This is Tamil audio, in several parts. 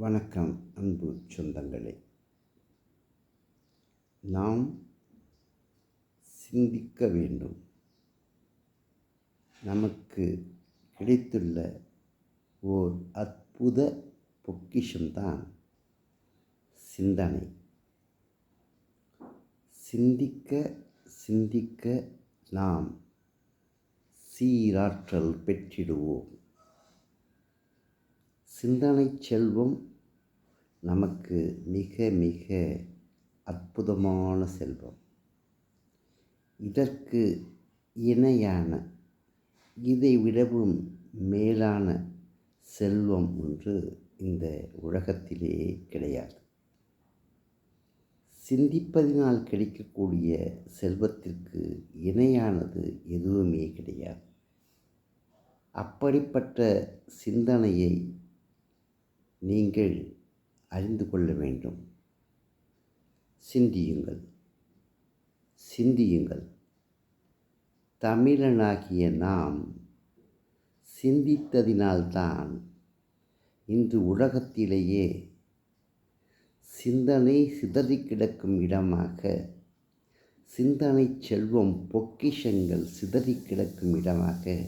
வணக்கம் அன்பு சொந்தங்களே. நாம் சிந்திக்க வேண்டும். நமக்கு கிடைத்துள்ள ஓர் அற்புத பொக்கிஷம்தான் சிந்தனை. சிந்திக்க சிந்திக்க நாம் சீராற்றல் பெற்றிடுவோம். சிந்தனை செல்வம் நமக்கு மிக மிக அற்புதமான செல்வம். இதற்கு இணையான இதை விடவும் மேலான செல்வம் ஒன்று இந்த உலகத்திலே கிடையாது. சிந்திப்பதினால் கிடைக்கக்கூடிய செல்வத்திற்கு இணையானது எதுவுமே கிடையாது. அப்படிப்பட்ட சிந்தனையை நீங்கள் அறிந்து கொள்ள வேண்டும். சிந்தியுங்கள். சிந்தியுங்கள். தமிழனாகிய நாம் சிந்தித்ததினால்தான் இன்று உலகத்திலேயே சிந்தனை சிதறி கிடக்கும் இடமாக சிந்தனை செல்வம் பொக்கிஷங்கள் சிதறி கிடக்கும் இடமாக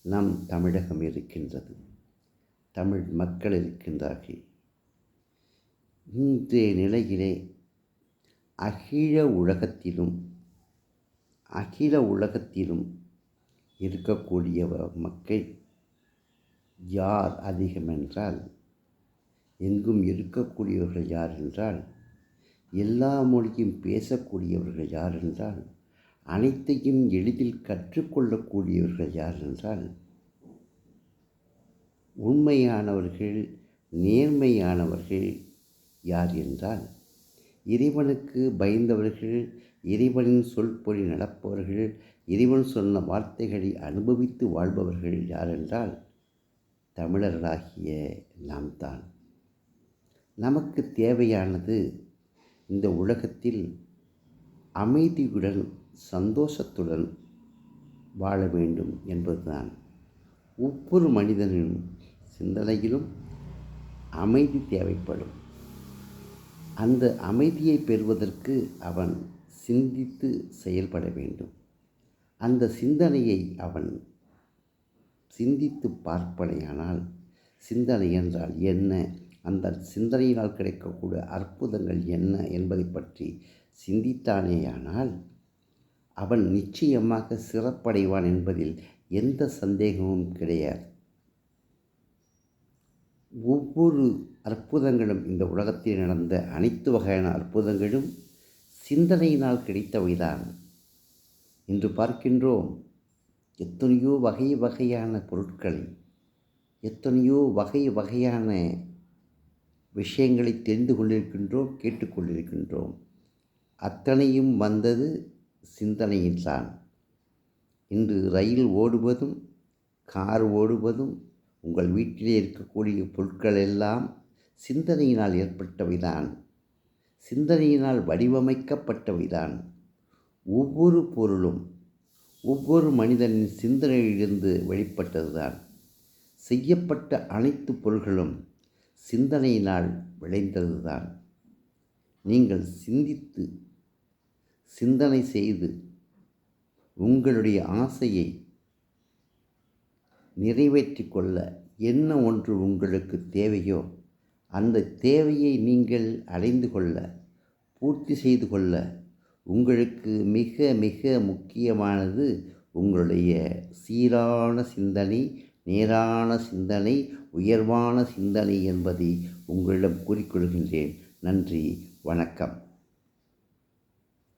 நம் தமிழகம் இருக்கின்றது. தமிழ் மக்கள் இருக்கின்றார்கள். இன்றைய நிலையிலே அகில உலகத்திலும் அகில உலகத்திலும் இருக்கக்கூடிய மக்கள் யார் அதிகம் என்றால் எங்கும் இருக்கக்கூடியவர்கள் யார் என்றால் எல்லா மொழியும் பேசக்கூடியவர்கள் யார் என்றால் அனைத்தையும் எளிதில் கற்றுக்கொள்ளக்கூடியவர்கள் யார் என்றால் உண்மையானவர்கள் நேர்மையானவர்கள் யார் என்றால் இறைவனுக்கு பயந்தவர்கள் இறைவனின் சொல்பொழி நடப்பவர்கள் இறைவன் சொன்ன வார்த்தைகளை அனுபவித்து வாழ்பவர்கள் யார் என்றால் தமிழர்களாகிய நாம் தான் நமக்கு தேவையானது இந்த உலகத்தில் அமைதியுடன் சந்தோஷத்துடன் வாழ வேண்டும் என்பதுதான். ஒவ்வொரு மனிதனும் சிந்தனையிலும் அமைதி தேவைப்படும். அந்த அமைதியை பெறுவதற்கு அவன் சிந்தித்து செயல்பட வேண்டும். அந்த சிந்தனையை அவன் சிந்தித்து பார்ப்பனையானால் சிந்தனை என்றால் என்ன? அந்த சிந்தனையினால் கிடைக்கக்கூடிய அற்புதங்கள் என்ன என்பதை பற்றி சிந்தித்தானேயானால் அவன் நிச்சயமாக சிறப்படைவான் என்பதில் எந்த சந்தேகமும் கிடையாது. ஒவ்வொரு அற்புதங்களும் இந்த உலகத்தில் நடந்த அனைத்து வகையான அற்புதங்களும் சிந்தனையினால் கிடைத்தவைதான். இன்று பார்க்கின்றோம் எத்தனையோ வகை வகையான பொருட்களை எத்தனையோ வகை வகையான விஷயங்களை தெரிந்து கொண்டிருக்கின்றோம் கேட்டுக்கொண்டிருக்கின்றோம் அத்தனையும் வந்தது சிந்தனையில்தான். இன்று ரயில் ஓடுவதும் கார் ஓடுவதும் உங்கள் வீட்டிலே இருக்கக்கூடிய பொருட்கள் எல்லாம் சிந்தனையினால் ஏற்பட்டவைதான். சிந்தனையினால் வடிவமைக்கப்பட்டவைதான். ஒவ்வொரு பொருளும் ஒவ்வொரு மனிதனின் சிந்தனையிலிருந்து வெளிப்பட்டதுதான். செய்யப்பட்ட அனைத்து பொருள்களும் சிந்தனையினால் விளைந்ததுதான். நீங்கள் சிந்தித்து சிந்தனை செய்து உங்களுடைய ஆசையை நிறைவேற்றி கொள்ள என்ன ஒன்று உங்களுக்கு தேவையோ அந்த தேவையை நீங்கள் அடைந்து கொள்ள பூர்த்தி செய்து கொள்ள உங்களுக்கு மிக மிக முக்கியமானது உங்களுடைய சீரான சிந்தனை நேரான சிந்தனை உயர்வான சிந்தனை என்பதை உங்களிடம் கூறிக்கொள்கின்றேன் நன்றி வணக்கம்.